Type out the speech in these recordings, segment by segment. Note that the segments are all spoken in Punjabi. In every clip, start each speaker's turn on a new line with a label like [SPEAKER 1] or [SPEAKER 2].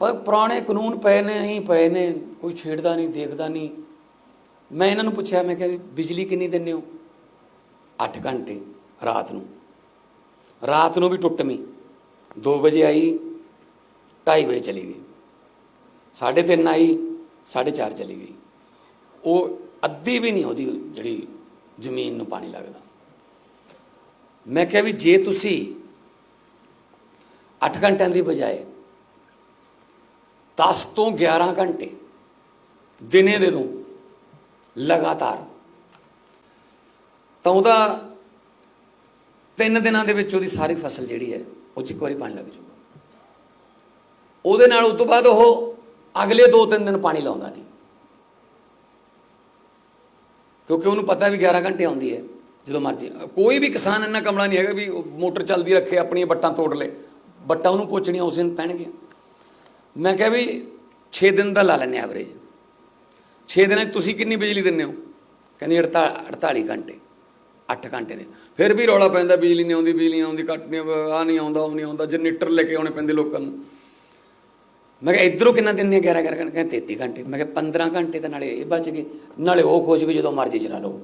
[SPEAKER 1] ਪਰ ਪੁਰਾਣੇ ਕਾਨੂੰਨ ਪਏ ਨੇ ਹੀ ਪਏ ਨੇ, ਕੋਈ ਛੇੜਦਾ ਨਹੀਂ, ਦੇਖਦਾ ਨਹੀਂ। ਮੈਂ ਇਹਨਾਂ ਨੂੰ ਪੁੱਛਿਆ, ਮੈਂ ਕਿਹਾ ਵੀ ਬਿਜਲੀ ਕਿੰਨੀ ਦਿੰਦੇ ਹੋ? 8 ਘੰਟੇ, ਰਾਤ ਨੂੰ। ਰਾਤ ਨੂੰ ਵੀ ਟੁੱਟਵੀਂ 2 ਵਜੇ ਆਈ 2:30 ਵਜੇ ਚਲੀ ਗਈ। 3:30 ਆਈ 4:30 ਚਲੀ ਗਈ। ਉਹ ਅੱਧੀ ਵੀ ਨਹੀਂ ਉਹਦੀ ਜਿਹੜੀ ਜ਼ਮੀਨ ਨੂੰ ਪਾਣੀ ਲੱਗਦਾ। ਮੈਂ ਕਿਹਾ ਵੀ ਜੇ ਤੁਸੀਂ 8 ਘੰਟਿਆਂ ਦੀ ਬਜਾਏ 10 ਤੋਂ 11 ਘੰਟੇ, ਦਿਨੇ ਦੇ ਦੋ, ਲਗਾਤਾਰ। ਤਾਂ ਉਹਦਾ ਤਿੰਨ ਦਿਨਾਂ ਦੇ ਵਿੱਚ ਉਹਦੀ ਸਾਰੀ ਫਸਲ ਜਿਹੜੀ ਹੈ, ਉਹ 'ਚ ਇੱਕ ਵਾਰੀ ਪਾਣੀ ਲੱਗ ਜਾਊਗਾ। ਉਹਦੇ ਨਾਲ ਉਸ ਤੋਂ ਬਾਅਦ ਉਹ ਅਗਲੇ 2-3 ਦਿਨ ਪਾਣੀ ਲਾਉਂਦਾ ਨਹੀਂ। ਕਿਉਂਕਿ ਉਹਨੂੰ ਪਤਾ ਵੀ 11 ਘੰਟੇ ਆਉਂਦੀ ਹੈ, ਜਦੋਂ ਮਰਜ਼ੀ। ਕੋਈ ਵੀ ਕਿਸਾਨ ਇੰਨਾ ਕਮਲਾ ਨਹੀਂ ਹੈਗਾ ਵੀ ਮੋਟਰ ਚੱਲਦੀ ਰੱਖੇ, ਆਪਣੀਆਂ ਬੱਟਾਂ ਤੋੜ ਲੇ। ਬੱਟਾਂ ਉਹਨੂੰ ਪੋਚਣੀਆਂ ਉਸ ਦਿਨ ਪੈਣਗੀਆਂ। ਮੈਂ ਕਿਹਾ ਵੀ 6 ਦਿਨ ਦਾ ਲਾ ਲੈਣੇ ਐਵਰੇਜ 6 ਦਿਨਾਂ 'ਚ ਤੁਸੀਂ ਕਿੰਨੀ ਬਿਜਲੀ ਦਿੰਦੇ ਹੋ? ਕਹਿੰਦੀ 48 ਘੰਟੇ 8 ਘੰਟੇ ਦੇ। ਫਿਰ ਵੀ ਰੌਲਾ ਪੈਂਦਾ, ਬਿਜਲੀ ਨਹੀਂ ਆਉਂਦੀ, ਬਿਜਲੀ ਆਉਂਦੀ ਕੱਟ ਨਹੀਂ ਆ ਨਹੀਂ ਆਉਂਦਾ, ਉਹ ਨਹੀਂ ਆਉਂਦਾ ਜਨਰੇਟਰ ਲੈ ਕੇ ਆਉਣੇ ਪੈਂਦੇ ਲੋਕਾਂ ਨੂੰ। ਮੈਂ ਕਿਹਾ ਇਧਰੋਂ ਕਿੰਨਾ ਦਿੰਦੇ 11 11 ਘੰਟੇ। ਕਹਿੰਦੇ 33 ਘੰਟੇ। ਮੈਂ ਕਿਹਾ 15 ਘੰਟੇ ਤਾਂ ਨਾਲੇ ਇਹ ਬਚ ਗਏ। ਨਾਲੇ ਉਹ ਖੁਸ਼ ਵੀ ਜਦੋਂ ਮਰਜ਼ੀ ਚਲਾ ਲਓ।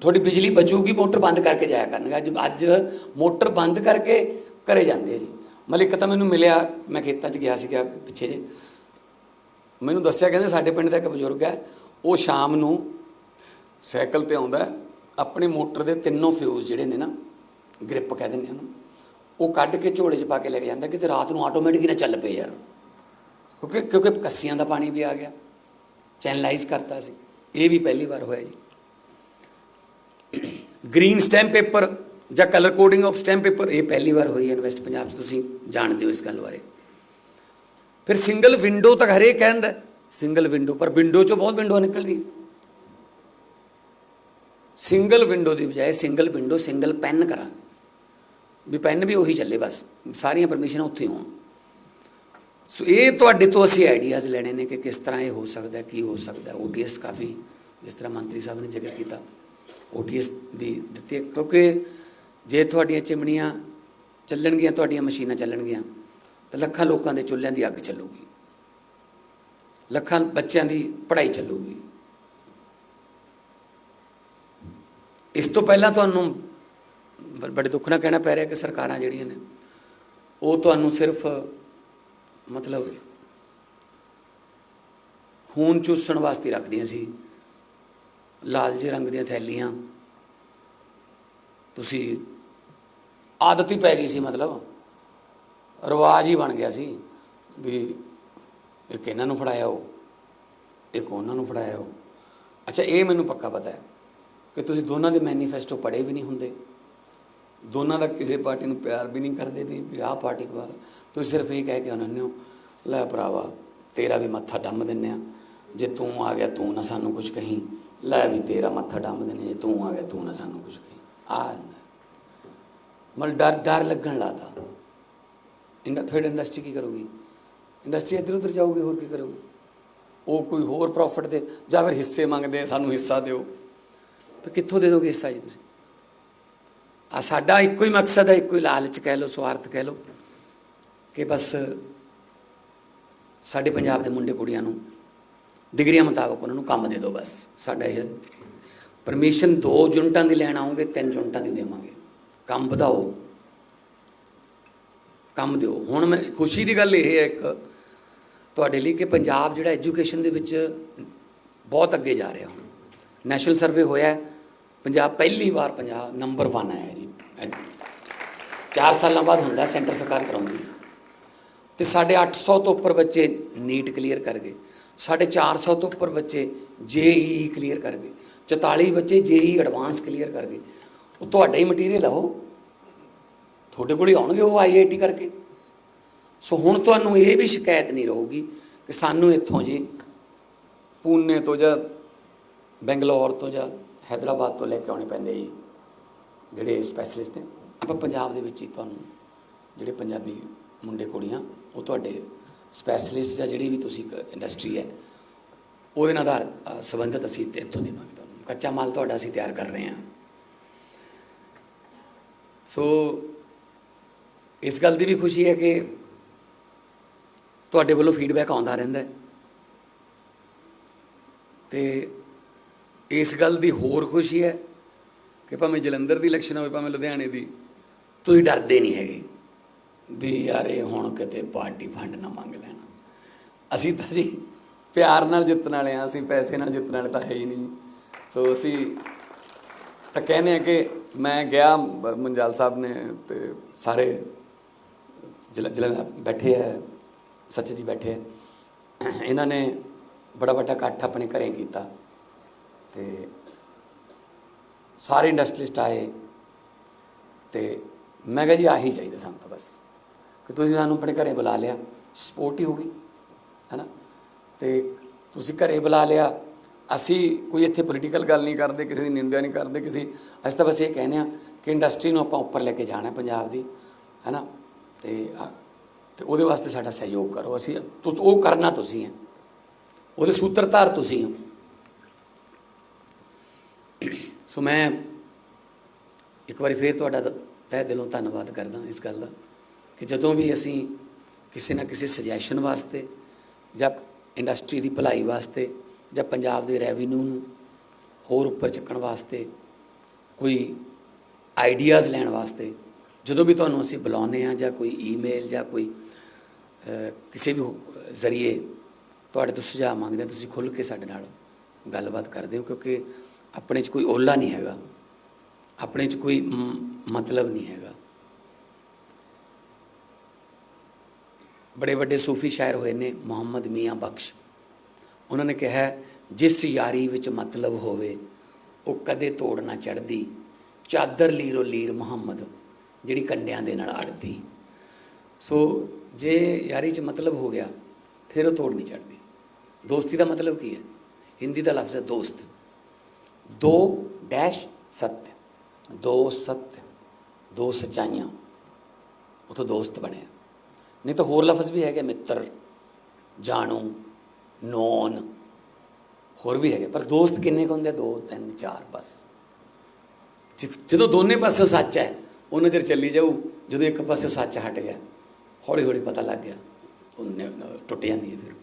[SPEAKER 1] ਤੁਹਾਡੀ ਬਿਜਲੀ ਬਚੂਗੀ, ਮੋਟਰ ਬੰਦ ਕਰਕੇ ਜਾਇਆ ਕਰਨਗੇ। ਅੱਜ ਅੱਜ ਮੋਟਰ ਬੰਦ ਕਰਕੇ ਘਰੇ ਜਾਂਦੇ ਆ ਜੀ। ਮਤਲਬ ਇੱਕ ਤਾਂ ਮੈਨੂੰ ਮਿਲਿਆ, ਮੈਂ ਖੇਤਾਂ 'ਚ ਗਿਆ ਸੀਗਾ ਪਿੱਛੇ ਜੇ ਮੈਨੂੰ ਦੱਸਿਆ, ਕਹਿੰਦੇ ਸਾਡੇ ਪਿੰਡ ਦਾ ਇੱਕ ਬਜ਼ੁਰਗ ਹੈ, ਉਹ ਸ਼ਾਮ ਨੂੰ ਸਾਈਕਲ ਤੇ ਆਉਂਦਾ ਆਪਣੇ ਮੋਟਰ ਦੇ ਤਿੰਨੋਂ ਫਿਊਜ਼ ਜਿਹੜੇ ਨੇ ਨਾ ਗ੍ਰਿਪ ਕਹਿ ਦਿੰਦੇ ਉਹਨੂੰ, ਉਹ ਕੱਢ ਕੇ ਝੋਲੇ 'ਚ ਪਾ ਕੇ ਲੈ ਕੇ ਜਾਂਦਾ, ਕਿਤੇ ਰਾਤ ਨੂੰ ਆਟੋਮੈਟਿਕ ਹੀ ਨਾ ਚੱਲ ਪਏ ਯਾਰ। ਕਿਉਂਕਿ ਕਿਉਂਕਿ ਕੱਸੀਆਂ ਦਾ ਪਾਣੀ ਵੀ ਆ ਗਿਆ ਚੈਨਲਾਈਜ਼ ਕਰਤਾ ਸੀ। ਇਹ ਵੀ ਪਹਿਲੀ ਵਾਰ ਹੋਇਆ ਜੀ। ਗ੍ਰੀਨ ਸਟੈਂਪ ਪੇਪਰ ਜਾਂ colour coding of stamp paper ਇਹ ਪਹਿਲੀ ਵਾਰ ਹੋਈ ਹੈ ਇਨਵੈਸਟ ਪੰਜਾਬ 'ਚ ਤੁਸੀਂ ਜਾਣਦੇ ਹੋ ਇਸ ਗੱਲ ਬਾਰੇ। ਫਿਰ ਸਿੰਗਲ ਵਿੰਡੋ ਤੱਕ ਹਰੇਕ ਕਹਿੰਦਾ ਸਿੰਗਲ ਵਿੰਡੋ ਪਰ ਵਿੰਡੋ 'ਚੋਂ ਬਹੁਤ ਵਿੰਡੋ ਨਿਕਲਦੀ ਸਿੰਗਲ ਵਿੰਡੋ ਦੀ ਬਜਾਏ ਸਿੰਗਲ ਵਿੰਡੋ ਸਿੰਗਲ ਪੈਨ ਕਰਾਂਗੇ। ਵੀ ਪੈਨ ਵੀ ਉਹੀ ਚੱਲੇ ਬਸ ਸਾਰੀਆਂ ਪਰਮਿਸ਼ਨਾਂ ਉੱਥੇ ਹੋਣ। ਸੋ ਇਹ ਤੁਹਾਡੇ ਤੋਂ ਅਸੀਂ ਆਈਡੀਆਜ਼ ਲੈਣੇ ਨੇ ਕਿ ਕਿਸ ਤਰ੍ਹਾਂ ਇਹ ਹੋ ਸਕਦਾ ਹੈ, ਕੀ ਹੋ ਸਕਦਾ ਹੈ। ਓਟੀਐਸ ਕਾਫੀ ਜਿਸ ਤਰ੍ਹਾਂ ਮੰਤਰੀ ਸਾਹਿਬ ਨੇ ਜ਼ਿਕਰ ਕੀਤਾ ਓਟੀਐਸ ਵੀ ਦਿੱਤੇ ਕਿਉਂਕਿ ਜੇ ਤੁਹਾਡੀਆਂ ਚਿਮਨੀਆਂ ਚੱਲਣਗੀਆਂ, ਤੁਹਾਡੀਆਂ ਮਸ਼ੀਨਾਂ ਚੱਲਣਗੀਆਂ, ਤਾਂ ਲੱਖਾਂ ਲੋਕਾਂ ਦੇ ਚੁੱਲ੍ਹਿਆਂ ਦੀ ਅੱਗ ਚੱਲੂਗੀ। ਲੱਖਾਂ ਬੱਚਿਆਂ ਦੀ ਪੜ੍ਹਾਈ ਚੱਲੂਗੀ। ਇਸ ਤੋਂ ਪਹਿਲਾਂ ਤੁਹਾਨੂੰ ਬੜੇ ਦੁੱਖ ਨਾਲ ਕਹਿਣਾ ਪੈ ਰਿਹਾ ਕਿ ਸਰਕਾਰਾਂ ਜਿਹੜੀਆਂ ਨੇ, ਉਹ ਤੁਹਾਨੂੰ ਸਿਰਫ ਮਤਲਬ ਖੂਨ ਚੂਸਣ ਵਾਸਤੇ ਰੱਖਦੀਆਂ ਸੀ। ਲਾਲ ਜੇ ਰੰਗ ਦੀਆਂ ਥੈਲੀਆਂ, ਤੁਸੀਂ ਆਦਤ ਹੀ ਪੈ ਗਈ ਸੀ ਮਤਲਬ। ਰਿਵਾਜ ਹੀ ਬਣ ਗਿਆ ਸੀ ਵੀ ਇੱਕ ਇਹਨਾਂ ਨੂੰ ਫੜਾਇਆ ਉਹ, ਇੱਕ ਉਹਨਾਂ ਨੂੰ ਫੜਾਇਆ ਉਹ। ਅੱਛਾ, ਇਹ ਮੈਨੂੰ ਪੱਕਾ ਪਤਾ ਹੈ ਕਿ ਤੁਸੀਂ ਦੋਨਾਂ ਦੇ ਮੈਨੀਫੈਸਟੋ ਪੜ੍ਹੇ ਵੀ ਨਹੀਂ ਹੁੰਦੇ। ਦੋਨਾਂ ਦਾ ਕਿਸੇ ਪਾਰਟੀ ਨੂੰ ਪਿਆਰ ਵੀ ਨਹੀਂ ਕਰਦੇ ਵੀ ਆਹ ਪਾਰਟੀ ਕੋਲ ਤੁਸੀਂ ਸਿਰਫ ਇਹ ਕਹਿ ਕੇ ਉਹਨਾਂ ਹੋ ਲੈ ਭਰਾਵਾ, ਤੇਰਾ ਵੀ ਮੱਥਾ ਡੰਮ ਦਿੰਨੇ ਆ ਜੇ ਤੂੰ ਆ ਗਿਆ, ਤੂੰ ਨਾ ਸਾਨੂੰ ਕੁਝ ਕਹੀਂ। ਲੈ ਵੀ ਤੇਰਾ ਮੱਥਾ ਡੰਮ ਦਿੰਨੇ ਜੇ ਤੂੰ ਆ ਗਿਆ, ਤੂੰ ਨਾ ਸਾਨੂੰ ਕੁਝ ਕਹੀਂ। ਆ ਮਲ ਡਰ ਡਰ ਲੱਗਣ ਲਾਤਾ ਇੰਡਾ ਥਰਡ ਇੰਡਸਟਰੀ ਕੀ ਕਰੂਗੀ? ਇੰਡਸਟਰੀ ਇੱਧਰ ਉੱਧਰ ਜਾਊਗੀ, ਹੋਰ ਕੀ ਕਰੂਗੀ? ਉਹ ਕੋਈ ਹੋਰ ਪ੍ਰੋਫਿਟ ਦੇ, ਜਾਂ ਫਿਰ ਹਿੱਸੇ ਮੰਗਦੇ ਸਾਨੂੰ ਹਿੱਸਾ ਦਿਓ। ਪਰ ਕਿੱਥੋਂ ਦੇ ਦੋਗੇ ਹਿੱਸਾ ਜੀ ਤੁਸੀਂ? ਆ ਸਾਡਾ ਇੱਕੋ ਹੀ ਮਕਸਦ ਹੈ, ਇੱਕੋ ਹੀ ਲਾਲਚ ਕਹਿ ਲਓ, ਸਵਾਰਥ ਕਹਿ ਲਓ, ਕਿ ਬਸ ਸਾਡੇ ਪੰਜਾਬ ਦੇ ਮੁੰਡੇ ਕੁੜੀਆਂ ਨੂੰ, ਡਿਗਰੀਆਂ ਮੁਤਾਬਕ ਉਹਨਾਂ ਨੂੰ ਕੰਮ ਦੇ ਦਿਓ ਬਸ। ਸਾਡਾ ਇਹ ਪਰਮਿਸ਼ਨ ਦੋ ਯੂਨਿਟਾਂ ਦੀ ਲੈਣ ਆਉਂਗੇ ਤਿੰਨ ਯੂਨਿਟਾਂ ਦੀ ਦੇਵਾਂਗੇ। ਕੰਮ ਵਧਾਓ। ਕੰਮ ਦਿਓ। ਹੁਣ ਮੈਂ ਖੁਸ਼ੀ ਦੀ ਗੱਲ ਇਹ ਹੈ ਇੱਕ, ਤੁਹਾਡੇ ਲਈ ਕਿ ਪੰਜਾਬ ਜਿਹੜਾ ਐਜੂਕੇਸ਼ਨ ਦੇ ਵਿੱਚ ਬਹੁਤ ਅੱਗੇ ਜਾ ਰਿਹਾ ਹੁਣ। ਨੈਸ਼ਨਲ ਸਰਵੇ ਹੋਇਆ ਪੰਜਾਬ ਪਹਿਲੀ ਵਾਰ ਪੰਜਾਬ ਨੰਬਰ 1 ਆਇਆ ਜੀ। 4 ਸਾਲਾਂ ਬਾਅਦ ਹੁੰਦਾ, ਸੈਂਟਰ ਸਰਕਾਰ ਕਰਾਉਂਦੀ ਹੈ। ਤੇ ਸਾਡੇ 800 ਤੋਂ ਉੱਪਰ ਬੱਚੇ ਨੀਟ ਕਲੀਅਰ ਕਰ ਗਏ। ਸਾਡੇ 400 ਤੋਂ ਉੱਪਰ ਬੱਚੇ ਜੇਈ ਕਲੀਅਰ ਕਰ ਗਏ। 44 ਬੱਚੇ ਜੇਈ ਐਡਵਾਂਸ ਕਲੀਅਰ ਕਰ ਗਏ। ਉਹ ਤੁਹਾਡਾ ਹੀ ਮਟੀਰੀਅਲ ਆ ਉਹ। ਤੁਹਾਡੇ ਕੋਲ ਹੀ ਆਉਣਗੇ ਉਹ ਆਈਆਈਟੀ ਕਰਕੇ। ਸੋ ਹੁਣ ਤੁਹਾਨੂੰ ਇਹ ਵੀ ਸ਼ਿਕਾਇਤ ਨਹੀਂ ਰਹੂਗੀ ਕਿ ਸਾਨੂੰ ਇੱਥੋਂ ਜੀ ਪੂਨੇ ਤੋਂ ਜਾਂ ਬੈਂਗਲੌਰ ਤੋਂ ਜਾਂ ਹੈਦਰਾਬਾਦ ਤੋਂ ਲੈ ਕੇ ਆਉਣੇ ਪੈਂਦੇ ਜੀ, ਜਿਹੜੇ ਸਪੈਸ਼ਲਿਸਟ ਨੇ। ਆਪਾਂ ਪੰਜਾਬ ਦੇ ਵਿੱਚ ਹੀ ਤੁਹਾਨੂੰ ਜਿਹੜੇ ਪੰਜਾਬੀ ਮੁੰਡੇ ਕੁੜੀਆਂ, ਉਹ ਤੁਹਾਡੇ ਸਪੈਸ਼ਲਿਸਟ ਜਾਂ ਜਿਹੜੀ ਵੀ ਤੁਸੀਂ ਇੰਡਸਟਰੀ ਹੈ ਉਹਦੇ ਨਾਲ ਆਧਾਰ ਸੰਬੰਧਿਤ ਅਸੀਂ ਤੇ ਇੱਥੋਂ ਦੇਵਾਂਗੇ ਤੁਹਾਨੂੰ ਕੱਚਾ ਮਾਲ ਤੁਹਾਡਾ ਅਸੀਂ ਤਿਆਰ ਕਰ ਰਹੇ ਹਾਂ। ਸੋ ਇਸ ਗੱਲ ਦੀ ਵੀ ਖੁਸ਼ੀ ਹੈ ਕਿ ਤੁਹਾਡੇ ਵੱਲੋਂ ਫੀਡਬੈਕ ਆਉਂਦਾ ਰਹਿੰਦਾ ਹੈ। ਤੇ ਇਸ ਗੱਲ ਦੀ ਹੋਰ ਖੁਸ਼ੀ ਹੈ ਕਿ ਭਾਵੇਂ ਜਲੰਧਰ ਦੀ ਇਲੈਕਸ਼ਨ ਹੋਵੇ, ਭਾਵੇਂ ਲੁਧਿਆਣੇ ਦੀ, ਤੁਸੀਂ ਡਰਦੇ ਨਹੀਂ ਹੈਗੇ ਵੀ ਯਾਰ ਇਹ ਹੁਣ ਕਿਤੇ ਪਾਰਟੀ ਫੰਡ ਨਾ ਮੰਗ ਲੈਣਾ। ਅਸੀਂ ਤਾਂ ਜੀ ਪਿਆਰ ਨਾਲ ਜਿੱਤਣ ਵਾਲੇ ਆ ਅਸੀਂ ਪੈਸੇ ਨਾਲ ਜਿੱਤਣ ਵਾਲੇ ਤਾਂ ਹੈ ਹੀ ਨਹੀਂ। ਸੋ ਅਸੀਂ ਤਾਂ ਕਹਿੰਦੇ ਆ ਕਿ ਮੈਂ ਗਿਆ, ਮੰਜਾਲ ਸਾਹਿਬ ਨੇ ਤੇ ਸਾਰੇ ਜ਼ਿਲ੍ਹਾ ਜ਼ਿਲ੍ਹਾ ਬੈਠੇ ਹੈ ਸੱਚ ਜੀ ਬੈਠੇ ਹੈ ਇਹਨਾਂ ਨੇ ਬੜਾ ਵੱਡਾ ਇਕੱਠ ਆਪਣੇ ਘਰੇ ਕੀਤਾ ਤੇ ਸਾਰੇ ਇੰਡਸਟਰੀਸਟ ਆਏ ਤੇ ਮੈਂ ਕਿਹਾ ਜੀ ਆਹੀ ਚਾਹੀਦਾ ਸਾਨੂੰ ਤਾਂ ਬਸ ਕਿ ਤੁਸੀਂ ਸਾਨੂੰ ਆਪਣੇ ਘਰੇ ਬੁਲਾ ਲਿਆ। ਸਪੋਰਟ ਹੀ ਹੋ ਗਈ ਹੈਨਾ ਤੇ ਤੁਸੀਂ ਘਰੇ ਬੁਲਾ ਲਿਆ। ਅਸੀਂ ਕੋਈ ਇੱਥੇ ਪੋਲੀਟੀਕਲ ਗੱਲ ਨਹੀਂ ਕਰਦੇ, ਕਿਸੇ ਦੀ ਨਿੰਦਿਆ ਨਹੀਂ ਕਰਦੇ, ਕਿਸੇ ਅਸੀਂ ਤਾਂ ਬਸ ਇਹ ਕਹਿੰਦੇ ਆ ਕਿ ਇੰਡਸਟਰੀ ਨੂੰ ਆਪਾਂ ਉੱਪਰ ਲੈ ਕੇ ਜਾਣਾ ਪੰਜਾਬ ਦੀ, ਹੈਨਾ? ਤੇ ਆ- ਤੇ ਉਹਦੇ ਵਾਸਤੇ ਸਾਡਾ ਸਹਿਯੋਗ ਕਰੋ। ਅਸੀਂ ਉਹ ਕਰਨਾ ਤੁਸੀਂ ਹੈ। ਉਹਦੇ ਸੂਤਰਧਾਰ ਤੁਸੀਂ ਹੋ। ਸੋ ਮੈਂ ਇੱਕ ਵਾਰੀ ਫੇਰ ਤੁਹਾਡਾ ਦ- ਤਹਿ ਦਿਲੋਂ ਧੰਨਵਾਦ ਕਰਦਾ ਇਸ ਗੱਲ ਦਾ ਕਿ ਜਦੋਂ ਵੀ ਅਸੀਂ ਕਿਸੇ ਨਾ ਕਿਸੇ ਸੁਜੈਸ਼ਨ ਵਾਸਤੇ ਜਾਂ ਇੰਡਸਟਰੀ ਦੀ ਭਲਾਈ ਵਾਸਤੇ ਜਾਂ ਪੰਜਾਬ ਦੇ ਰੈਵਨਿਊ ਨੂੰ ਹੋਰ ਉੱਪਰ ਚੱਕਣ ਵਾਸਤੇ ਕੋਈ ਆਈਡੀਆਜ਼ ਲੈਣ ਵਾਸਤੇ ਜਦੋਂ ਵੀ ਤੁਹਾਨੂੰ ਅਸੀਂ ਬੁਲਾਉਂਦੇ ਆ ਜਾਂ ਕੋਈ ਈਮੇਲ ਜਾਂ ਕੋਈ ਕਿਸੇ ਵੀ ਜ਼ਰੀਏ ਤੁਹਾਡੇ ਤੋਂ ਸੁਝਾਅ ਮੰਗਦੇ ਤੁਸੀਂ ਖੁੱਲ੍ਹ ਕੇ ਸਾਡੇ ਨਾਲ ਗੱਲਬਾਤ ਕਰਦੇ ਹੋ ਕਿਉਂਕਿ ਆਪਣੇ 'ਚ ਕੋਈ ਓਲਾ ਨਹੀਂ ਹੈਗਾ। ਆਪਣੇ 'ਚ ਕੋਈ ਮਤਲਬ ਨਹੀਂ ਹੈਗਾ। ਬੜੇ ਵੱਡੇ ਸੂਫੀ ਸ਼ਾਇਰ ਹੋਏ ਨੇ ਮੁਹੰਮਦ ਮੀਆਂ ਬਖਸ਼। ਉਹਨਾਂ ਨੇ ਕਿਹਾ, ਜਿਸ ਯਾਰੀ ਵਿੱਚ ਮਤਲਬ ਹੋਵੇ, ਉਹ ਕਦੇ ਤੋੜ ਨਾ ਚੜਦੀ ਚਾਦਰ ਲੀਰੋ ਲੀਰ ਮੁਹੰਮਦ, ਜਿਹੜੀ ਕੰਡਿਆਂ ਦੇ ਨਾਲ ਅੜਦੀ। ਸੋ ਜੇ ਯਾਰੀ 'ਚ ਮਤਲਬ ਹੋ ਗਿਆ, ਫਿਰ ਉਹ ਤੋੜ ਨਹੀਂ ਚੜਦੀ ਦੋਸਤੀ ਦਾ ਮਤਲਬ ਕੀ ਹੈ? ਹਿੰਦੀ ਦਾ ਲਫ਼ਜ਼ ਹੈ ਦੋਸਤ। ਦੋ ਡੈਸ਼ ਸਤਿ, ਦੋ ਸਤਿ, ਦੋ ਸਚਾਈਆਂ। ਉਥੋਂ ਦੋਸਤ ਬਣਿਆ। ਨਹੀਂ ਤਾਂ ਹੋਰ ਲਫ਼ਜ਼ ਵੀ ਹੈਗੇ, ਮਿੱਤਰ, ਜਾਣੂ। ਨੌਨ। ਹੋਰ ਵੀ ਹੈਗੇ, ਪਰ ਦੋਸਤ ਕਿੰਨੇ ਕੁ ਹੁੰਦੇ ਆ? ਦੋ, ਤਿੰਨ, ਚਾਰ, ਬਸ। ਜਦੋਂ ਦੋਨੇ ਪਾਸੇ ਸੱਚ ਹੈ, ਉਹਨਾਂ ਚਿਰ ਚੱਲੀ ਜਾਊ, ਜਦੋਂ ਇੱਕ ਪਾਸੇ ਸੱਚ ਹਟ ਗਿਆ ਹੌਲੀ ਹੌਲੀ ਪਤਾ ਲੱਗ ਗਿਆ ਉਹ ਟੁੱਟ ਜਾਂਦੀ ਹੈ ਫਿਰ ਵੀ